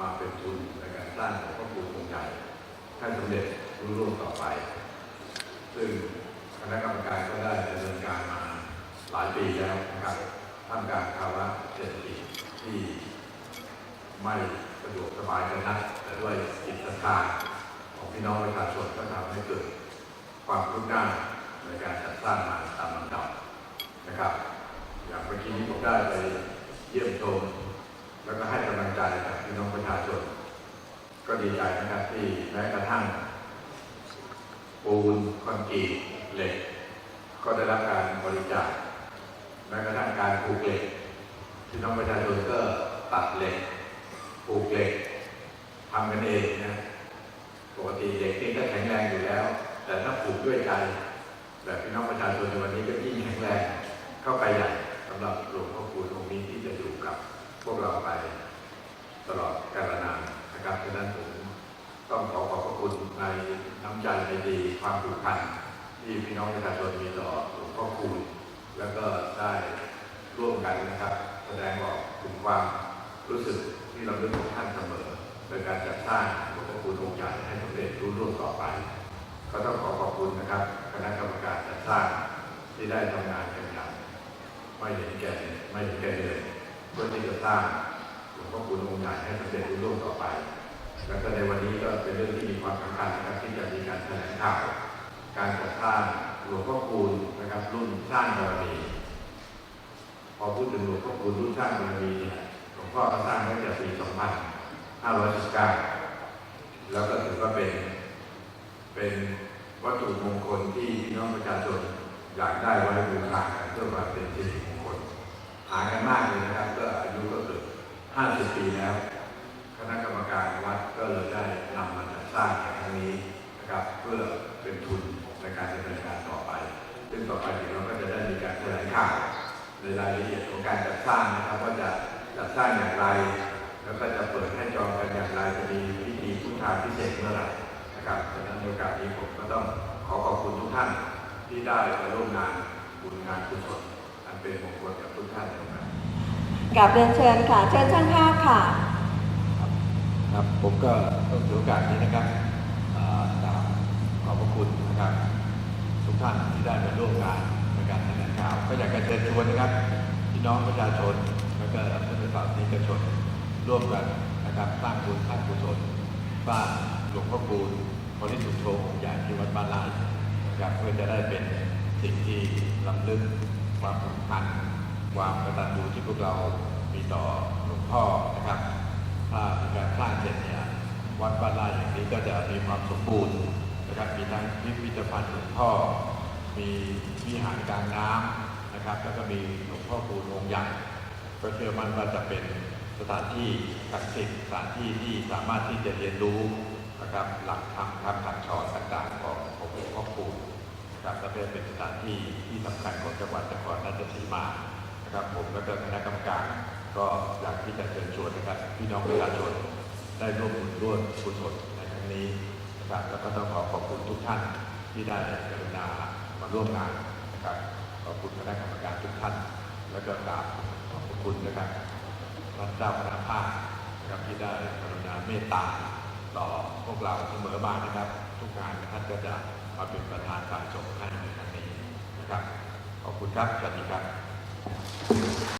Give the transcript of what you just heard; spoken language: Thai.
มาเป็นทุนในการสร้างหลวงพ่อคูณองค์ใหญ่ให้สำเร็จรุ่งเร่วงต่อไป ซึ่งคณะกรรมการก็ได้ดำเนินการมาหลายปีแล้วนะครับท่ามกลางภาวะเศรษฐกิจที่ไม่สะดวกสบายกันนักแต่ด้วยจิตศรัทธาของพี่น้องประชาชนก็ทำให้เกิดความคืบหน้าในการจัดสร้างมาตามลำดับนะครับ อย่างเมื่อกี้นี้ผมได้ไปเยี่ยมชม แล้วก็ให้ก ชาชน ก็ดีใจนะครับที่แม้กระทั่งปูนคอนกรีตเหล็ก ก็ได้รับการบริจาคแม้กระทั่งการปลูกเหล็กพี่น้องประชาชนก็ตัดเหล็กปลูกเหล็กทำกันเองนะปกติเหล็กนี่ก็แข็งแรงอยู่แล้ว แต่ถ้าปลูกด้วยใจแบบพี่น้องประชาชนในวันนี้ก็ยิ่งแข็งแรงเข้าไปใหญ่สำหรับหลวงพ่อคูณองค์นี้ที่จะอยู่กับพวกเราไป ตลอดกาลนานนะครับฉะนั้นผมต้องขอขอบพระคุณในน้ำใจในดีความผูกพันที่พี่น้องประชาชนมีต่อหลวงพ่อคูณแล้วก็ได้ร่วมกันนะครับ แสดงออกถึงความรู้สึกที่เราลึกถึงท่านเสมอในการจัดสร้างหลวงพ่อคูณองค์ใหญ่ให้สำเร็จรุ่งเร่วงต่อไป ก็ต้องขอขอบคุณนะครับ คณะกรรมการจัดสร้างที่ได้ทำงานกันอย่างไม่เห็นแก่ไม่เห็นแก่เหนื่อยเพื่อที่จะสร้าง หลวงพ่อคูณองค์ใหญ่ให้สำเร็จรุ่งเร่วงต่อไป แล้วก็ในวันนี้ก็เป็นเรื่องที่มีความสำคัญนะครับที่จะมีการแถลงข่าว การจัดสร้างหลวงพ่อคูณนะครับ รุ่นสร้างบารมีพอพูดถึงหลวงพ่อคูณรุ่นสร้างบารมีเนี่ยหลวงพ่อก็สร้างตั้งแต่ปี 2519 แล้วก็ถือว่าเป็น เป็นวัตถุมงคลที่พี่น้องประชาชนอยากได้ไว้บูชากันเพื่อควาเป็นสิริมงคลหากันมากเลยนะครับก็อายุก็เกือบ 50 ปีแล้ว คณะกรรมการวัดก็เลยได้นำมาจัดสร้างในครั้งนี้นะครับเพื่อเป็นทุนในการดำเนินการต่อไป ซึ่งต่อไปเดี๋ยวเราก็จะได้มีการแถลงข่าวในรายละเอียดของการจัดสร้างนะครับว่าจะจัดสร้างอย่างไร แล้วก็จะเปิดให้จองกันอย่างไรจะมีพิธีพุทธาพิเศษเมื่อไหร่นะครับฉะนั้นในโอกาสนี้ผมก็ต้องขอขอบคุณทุกท่านที่ได้มาร่วมงานบุญงานกุศลอันเป็นมงคลกับทุกท่านนะครับ กราบเรียนเชิญค่ะ เชิญช่างภาพค่ะ ครับ ผมก็ต้องถือโอกาสนี้นะครับอ่ากราบขอบพระคุณนะครับ ทุกท่านที่ได้มาร่วมงานในการแถลงข่าว ก็อยากจะเชิญชวนนะครับพี่น้องประชาชนแล้วก็พุทธศาสนิกชนร่วมกันนะครับสร้างบุญสร้างกุศลสร้างหลวงพ่อคูณบริสุทธิ์โธองค์ใหญ่ที่วัดบ้านลาดนะครับเพื่อจะได้เป็นสิ่งที่ลำลึกความผูกพัน ความกตัญญูที่พวกเรามีต่อหลวงพ่อนะครับ ถ้ามีการสร้างเสร็จเนี่ยวัดบ้านไร่อย่างนี้ก็จะมีความสมบูรณ์นะครับ มีทั้งพิพิธภัณฑ์หลวงพ่อ มีวิหารกลางน้ำนะครับ แล้วก็มีหลวงพ่อคูณองค์ใหญ่ก็เชื่อมั่นว่าจะเป็นสถานที่ศักดิ์สิทธิ์สถานที่ที่สามารถที่จะเรียนรู้นะครับหลักธรรมคำสั่งสอนต่างๆของของหลวงพ่อคูณนะครับและเป็นสถานที่ที่สำคัญของจังหวัดนครราชสีมา นะครับผมและก็คณะกรรมการ ก็อยากที่จะเชิญชวนนะครับพี่น้องประชาชนได้ร่วมบุญร่วมกุศลในครั้งนี้นะครับแล้วก็ต้องขอขอบคุณทุกท่านที่ได้กรุณามาร่วมงานนะครับขอบคุณคณะกรรมการทุกท่าน แล้วก็กราบขอบคุณนะครับพระเจ้าคณะภาคนะครับที่ได้กรุณาเมตตาต่อพวกเราเสมอมานะครับ ทุกงานท่านก็จะมาเป็นประธานการส่งให้ในครั้งนี้นะครับขอบคุณครับสวัสดีครับ 何?